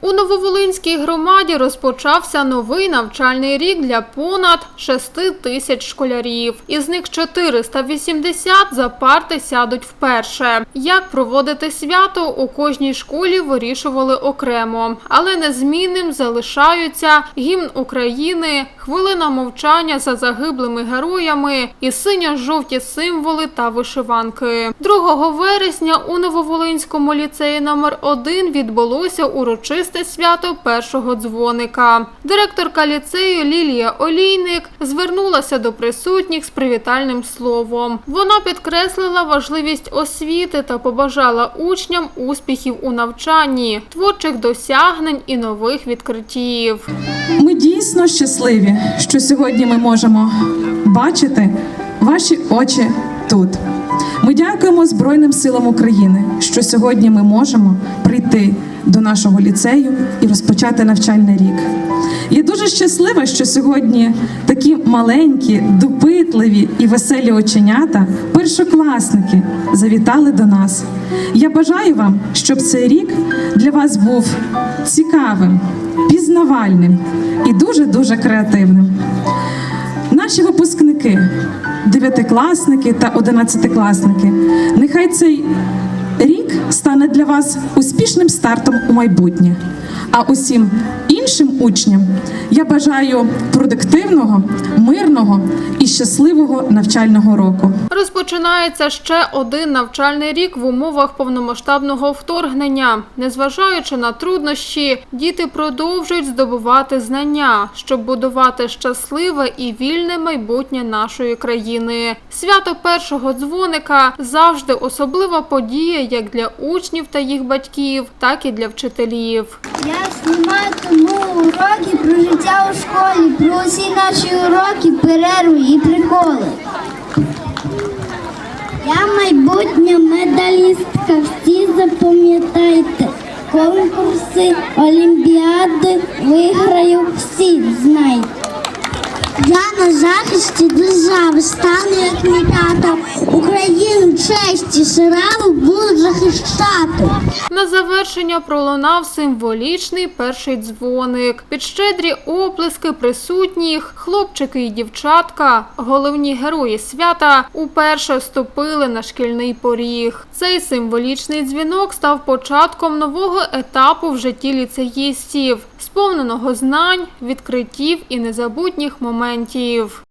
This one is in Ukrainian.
У Нововолинській громаді розпочався новий навчальний рік для понад 6 тисяч школярів. Із них 480 за парти сядуть вперше. Як проводити свято у кожній школі вирішували окремо, але незмінним залишаються гімн України, хвилина мовчання за загиблими героями і синьо-жовті символи та вишиванки. 2 вересня у Нововолинському ліцеї номер 1 відбулося урочисте свято першого дзвоника. Директорка ліцею Лілія Олійник звернулася до присутніх з привітальним словом. Вона підкреслила важливість освіти та побажала учням успіхів у навчанні, творчих досягнень і нових відкриттів. Ми дійсно щасливі, що сьогодні ми можемо бачити ваші очі тут. Ми дякуємо Збройним силам України, що сьогодні ми можемо прийти до нашого ліцею і розпочати навчальний рік. Я дуже щаслива, що сьогодні такі маленькі, допитливі і веселі оченята, першокласники, завітали до нас. Я бажаю вам, щоб цей рік для вас був цікавим, пізнавальним і дуже дуже креативним. Наші випускники, дев'ятикласники та одинадцятикласники, нехай цей рік стане для вас успішним стартом у майбутнє. А усім іншим учням я бажаю продуктивного, мирного і щасливого навчального року. Розпочинається ще один навчальний рік в умовах повномасштабного вторгнення. Незважаючи на труднощі, діти продовжують здобувати знання, щоб будувати щасливе і вільне майбутнє нашої країни. Свято першого дзвоника завжди особлива подія як для учнів та їх батьків, так і для вчителів. Я зніматиму уроки про життя у школі, про усі наші уроки, перерви і приколи. Я майбутня медалістка, всі запам'ятайте. Конкурси, олімпіади виграю всі, знайте. Я на захисті держави стану як мій тато. Україну честь і славу буду захищати. На завершення пролунав символічний перший дзвоник. Під щедрі оплески присутніх хлопчики і дівчатка, головні герої свята, уперше вступили на шкільний поріг. Цей символічний дзвінок став початком нового етапу в житті ліцеїстів, сповненого знань, відкриттів і незабутніх моментів.